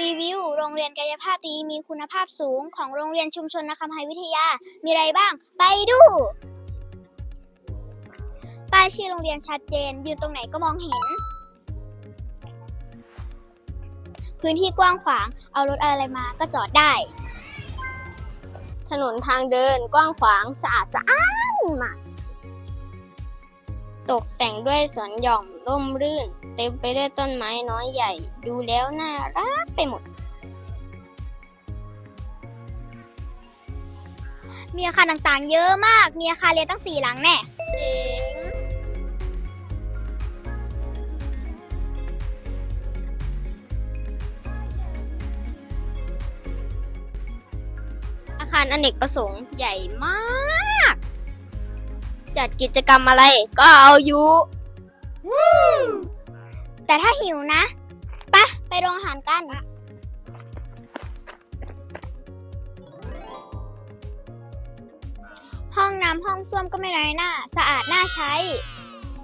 รีวิว โรงเรียนกายภาพดีมีคุณภาพสูงของโรงเรียนชุมชนนครไฮวิทยา มีอะไรบ้าง ไปดู ป้ายชื่อโรงเรียนชัดเจน ยืนตรงไหนก็มองเห็น พื้นที่กว้างขวาง เอารถอะไรมาก็จอดได้ ถนนทางเดินกว้างขวางสะอาดสะอ้านมาก ตกแต่งด้วยสวนหย่อมร่มรื่น เต็มไปด้วยต้นไม้น้อยใหญ่ ดูแล้วน่ารักไปหมด มีอาคารต่างๆ เยอะมาก มีอาคารเรียนตั้งสี่หลังแน่เจ๋งอาคารอเนกประสงค์ใหญ่มาก จัดกิจกรรมอะไร ก็เอาอยู่ แต่ถ้าหิวนะปะไปโรงอาหารกัน ห้องน้ำห้องส้วมก็ไม่น้อยหน้า สะอาดน่าใช้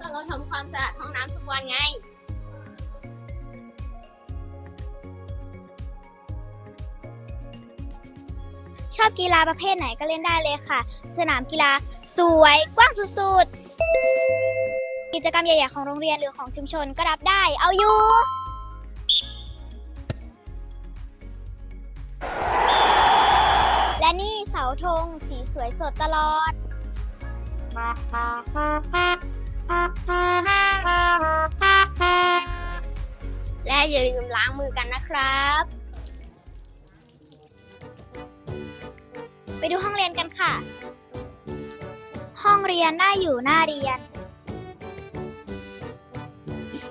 ก็เราทำความสะอาดห้องน้ำทุกวันไง ชอบกีฬาประเภทไหนก็เล่นได้เลยค่ะ สนามกีฬาสวยกว้างสุดๆ กิจกรรมใหญ่ๆของโรงเรียนหรือของชุมชนก็รับได้ เอาอยู่และนี่เสาธงสีสวยสดตลอด และอย่าลืมล้างมือกันนะครับ ไปดูห้องเรียนกันค่ะ ห้องเรียนน่าอยู่น่าเรียน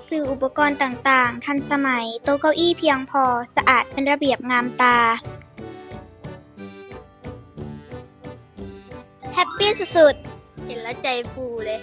สื่ออุปกรณ์ต่างๆ ทันสมัย โต๊ะเก้าอี้เพียงพอ สะอาดเป็นระเบียบงามตา แฮปปี้สุดๆ เห็นแล้วใจฟูเลย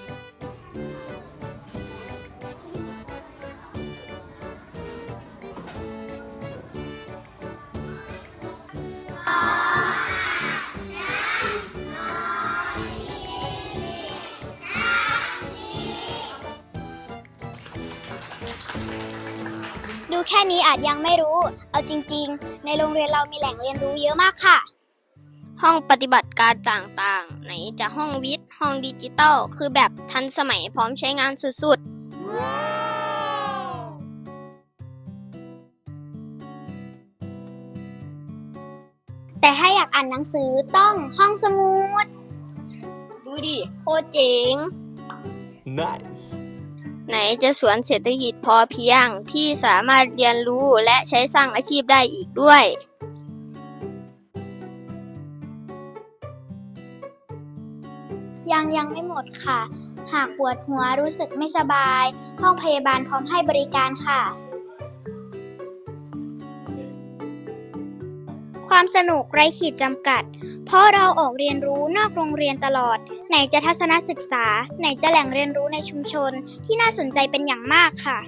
แค่นี้อาจยังไม่รู้ เอาจริงๆ ในโรงเรียนเรามีแหล่งเรียนรู้เยอะมากค่ะ ห้องปฏิบัติการต่างๆ ไหนจะห้องวิทย์ ห้องดิจิตอลคือแบบทันสมัยพร้อมใช้งานสุดๆ แต่ถ้าอยากอ่านหนังสือต้องห้องสมุด ดูดิ โคตรเจ๋ง Nice. ไหนจะสวนเศรษฐกิจพอเพียงที่สามารถเรียนรู้และใช้สร้างอาชีพได้อีกด้วยยังยังไม่หมดค่ะ หากปวดหัวรู้สึกไม่สบาย ห้องพยาบาลพร้อมให้บริการค่ะ ความสนุกไร้ขีดจำกัด เพราะเราออกเรียนรู้นอกโรงเรียนตลอด ไหนจะทัศนศึกษา ไหนจะแหล่งเรียนรู้ในชุมชนที่น่าสนใจเป็นอย่างมากค่ะ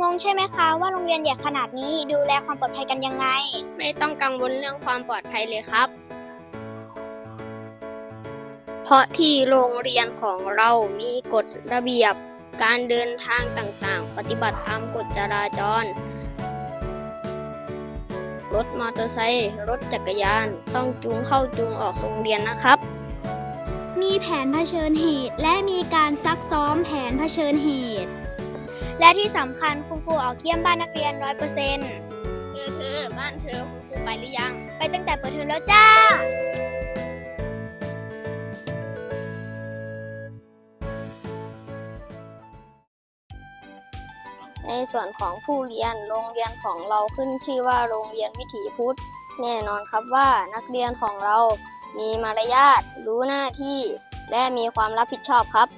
งงใช่ไหมคะว่าโรงเรียนใหญ่ขนาดนี้ดูแลความปลอดภัยกันยังไง ไม่ต้องกังวลเรื่องความปลอดภัยเลยครับ เพราะที่โรงเรียนของเรามีกฎระเบียบ การเดินทางต่างๆ ปฏิบัติตามกฎจราจร รถมอเตอร์ไซค์รถจักรยาน ต้องจูงเข้าจูงออกโรงเรียนนะครับ มีแผนเผชิญเหตุ และมีการซักซ้อมแผนเผชิญเหตุ และที่สำคัญคุณครูออกเยี่ยมบ้านนักเรียนร้อยเปอร์เซ็นต์เธอเธอบ้านเธอคุณครูไปหรือยัง ไปตั้งแต่เปิดเทอมแล้วจ้า ในส่วนของผู้เรียนโรงเรียนของเราขึ้นชื่อว่าโรงเรียนวิถีพุทธ แน่นอนครับว่านักเรียนของเรามีมารยาทรู้หน้าที่ และมีความรับผิดชอบครับ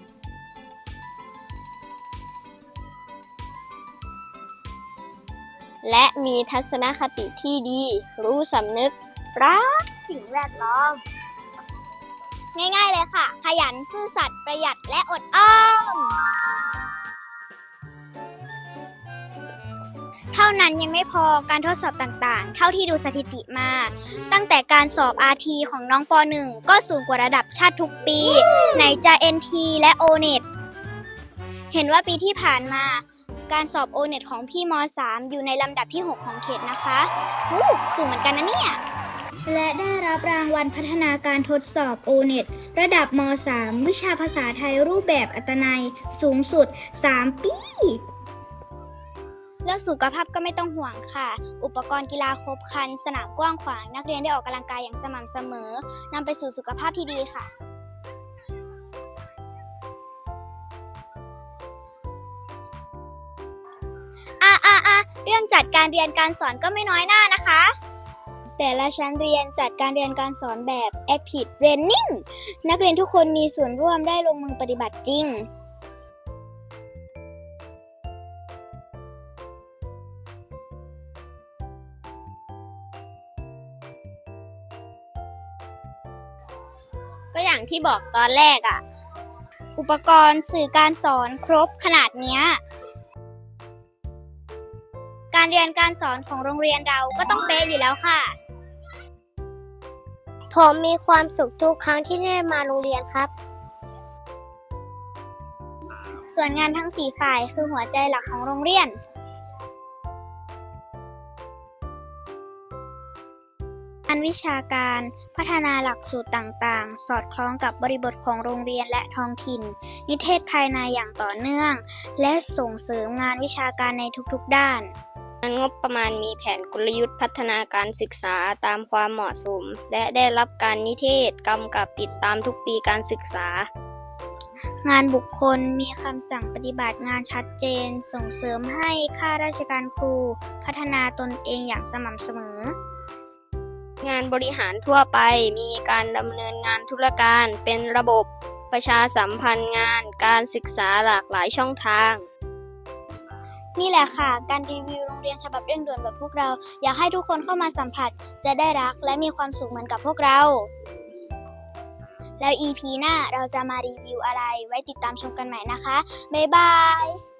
และมีทัศนคติที่ดี รู้สำนึก รักสิ่งแวดล้อม ง่ายๆเลยค่ะ ขยันซื่อสัตย์ประหยัดและอดอ้อม นั้นยังไม่พอการทดสอบต่างๆ เท่าที่ดูสถิติมา ตั้งแต่การสอบ RT ของน้องป .1 ก็สูงกว่าระดับชาติทุกปี ไหนจะ NT และ ONET เห็นว่าปีที่ผ่านมาการสอบ ONET ของพี่ม .3 อยู่ในลำดับที่ 6 ของเขตนะคะอู้สูงเหมือนกันนะเนี่ยและได้รับรางวัลพัฒนาการทดสอบ ONET ระดับม .3 วิชาภาษาไทยรูปแบบอัตนัย สูงสุด 3 ปี เรื่องสุขภาพก็ไม่ต้องห่วงค่ะ อุปกรณ์กีฬาครบครัน สนามกว้างขวาง นักเรียนได้ออกกำลังกายอย่างสม่ำเสมอนำไปสู่สุขภาพที่ดีค่ะอะอะอะเรื่องจัดการเรียนการสอนก็ไม่น้อยหน้านะคะ แต่ละชั้นเรียนจัดการเรียนการสอนแบบ active learning นักเรียนทุกคนมีส่วนร่วมได้ลงมือปฏิบัติจริง ก็อย่างที่บอกตอนแรกอะ่ะ อุปกรณ์สื่อการสอนครบขนาดเนี้ย การเรียนการสอนของโรงเรียนเราก็ต้องเป๊ะอยู่แล้วค่ะ ผมมีความสุขทุกครั้งที่ได้มาโรงเรียนครับ ส่วนงานทั้ง4ฝ่ายคือหัวใจหลักของโรงเรียน วิชาการ พัฒนาหลักสูตรต่างๆ สอดคล้องกับบริบทของโรงเรียนและท้องถิ่น นิเทศภายในอย่างต่อเนื่อง และส่งเสริมงานวิชาการในทุกๆด้านงบประมาณมีแผนกลยุทธ์พัฒนาการศึกษาตามความเหมาะสม และได้รับการนิเทศกำกับติดตามทุกปีการศึกษา งานบุคคลมีคำสั่งปฏิบัติงานชัดเจน ส่งเสริมให้ข้าราชการครู พัฒนาตนเองอย่างสม่ำเสมอ งานบริหารทั่วไปมีการดำเนินงานธุรการเป็นระบบประชาสัมพันธ์งานการศึกษาหลากหลายช่องทาง นี่แหละค่ะ การรีวิวโรงเรียนฉบับเร่งด่วนแบบพวกเรา อยากให้ทุกคนเข้ามาสัมผัสจะได้รักและมีความสุขเหมือนกับพวกเรา แล้ว EP หน้าเราจะมารีวิวอะไรไว้ติดตามชมกันใหม่นะคะ บ๊ายบาย